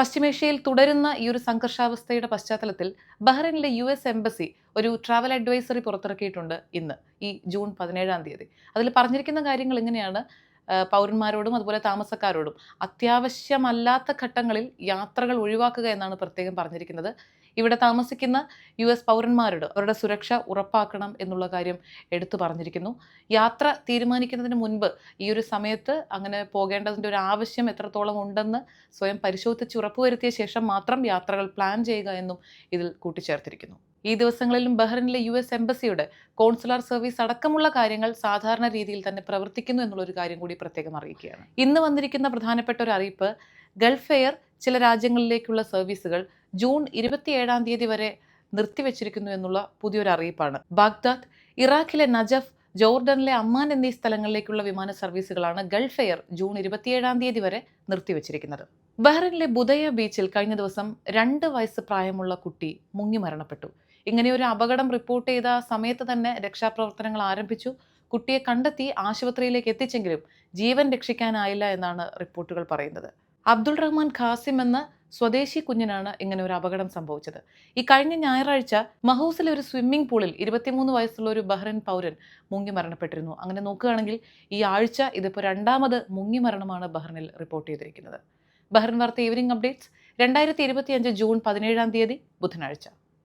പശ്ചിമേഷ്യയിൽ തുടരുന്ന ഈ ഒരു സംഘർഷാവസ്ഥയുടെ പശ്ചാത്തലത്തിൽ ബഹ്റൈനിലെ യു എസ് എംബസി ഒരു ട്രാവൽ അഡ്വൈസറി പുറത്തിറക്കിയിട്ടുണ്ട് ഇന്ന് ഈ ജൂൺ പതിനേഴാം തീയതി. അതിൽ പറഞ്ഞിരിക്കുന്ന കാര്യങ്ങൾ ഇങ്ങനെയാണ്. പൗരന്മാരോടും അതുപോലെ താമസക്കാരോടും അത്യാവശ്യമല്ലാത്ത ഘട്ടങ്ങളിൽ യാത്രകൾ ഒഴിവാക്കുക എന്നാണ് പ്രത്യേകം പറഞ്ഞിരിക്കുന്നത്. ഇവിടെ താമസിക്കുന്ന യു എസ് പൗരന്മാരോട് അവരുടെ സുരക്ഷ ഉറപ്പാക്കണം എന്നുള്ള കാര്യം എടുത്തു പറഞ്ഞിരിക്കുന്നു. യാത്ര തീരുമാനിക്കുന്നതിന് മുൻപ് ഈ ഒരു സമയത്ത് അങ്ങനെ പോകേണ്ടതിന്റെ ഒരു ആവശ്യം എത്രത്തോളം ഉണ്ടെന്ന് സ്വയം പരിശോധിച്ച് ഉറപ്പുവരുത്തിയ ശേഷം മാത്രം യാത്രകൾ പ്ലാൻ ചെയ്യുക എന്നും ഇതിൽ കൂട്ടിച്ചേർത്തിരിക്കുന്നു. ഈ ദിവസങ്ങളിലും ബഹ്റിനിലെ യു എസ് എംബസിയുടെ കോൺസുലാർ സർവീസ് അടക്കമുള്ള കാര്യങ്ങൾ സാധാരണ രീതിയിൽ തന്നെ പ്രവർത്തിക്കുന്നു എന്നുള്ളൊരു കാര്യം കൂടി പ്രത്യേകം അറിയിക്കുകയാണ്. ഇന്ന് വന്നിരിക്കുന്ന പ്രധാനപ്പെട്ട ഒരു അറിയിപ്പ് ഗൾഫ് എയർ ചില രാജ്യങ്ങളിലേക്കുള്ള സർവീസുകൾ ജൂൺ ഇരുപത്തിയേഴാം തീയതി വരെ നിർത്തിവെച്ചിരിക്കുന്നു എന്നുള്ള പുതിയൊരു അറിയിപ്പാണ് ബാഗ്ദാദ് ഇറാഖിലെ നജഫ് ജോർഡനിലെ അമ്മാൻ എന്നീ സ്ഥലങ്ങളിലേക്കുള്ള വിമാന സർവീസുകളാണ് ഗൾഫ് എയർ ജൂൺ ഇരുപത്തിയേഴാം തീയതി വരെ നിർത്തിവച്ചിരിക്കുന്നത്. ബഹ്റിനിലെ ബുദയ ബീച്ചിൽ കഴിഞ്ഞ ദിവസം രണ്ട് വയസ്സ് പ്രായമുള്ള കുട്ടി മുങ്ങി മരണപ്പെട്ടു. ഇങ്ങനെ ഒരു അപകടം റിപ്പോർട്ട് ചെയ്ത സമയത്ത് തന്നെ രക്ഷാപ്രവർത്തനങ്ങൾ ആരംഭിച്ചു. കുട്ടിയെ കണ്ടെത്തി ആശുപത്രിയിലേക്ക് എത്തിച്ചെങ്കിലും ജീവൻ രക്ഷിക്കാനായില്ല എന്നാണ് റിപ്പോർട്ടുകൾ പറയുന്നത്. അബ്ദുൾ റഹ്മാൻ ഖാസിം എന്ന സ്വദേശി കുഞ്ഞിനാണ് ഇങ്ങനെ ഒരു അപകടം സംഭവിച്ചത്. ഈ കഴിഞ്ഞ ഞായറാഴ്ച മഹൂസിലെ ഒരു സ്വിമ്മിംഗ് പൂളിൽ ഇരുപത്തിമൂന്ന് വയസ്സുള്ള ഒരു ബഹ്റൈൻ പൗരൻ മുങ്ങി മരണപ്പെട്ടിരുന്നു. അങ്ങനെ നോക്കുകയാണെങ്കിൽ ഈ ആഴ്ച ഇതിപ്പോൾ രണ്ടാമത് മുങ്ങി മരണമാണ് ബഹ്റിനിൽ റിപ്പോർട്ട് ചെയ്തിരിക്കുന്നത്. ബഹ്റൻ വാർത്ത ഈവനിംഗ് അപ്ഡേറ്റ്സ്. രണ്ടായിരത്തി ഇരുപത്തിയഞ്ച് ജൂൺ പതിനേഴാം തീയതി ബുധനാഴ്ച.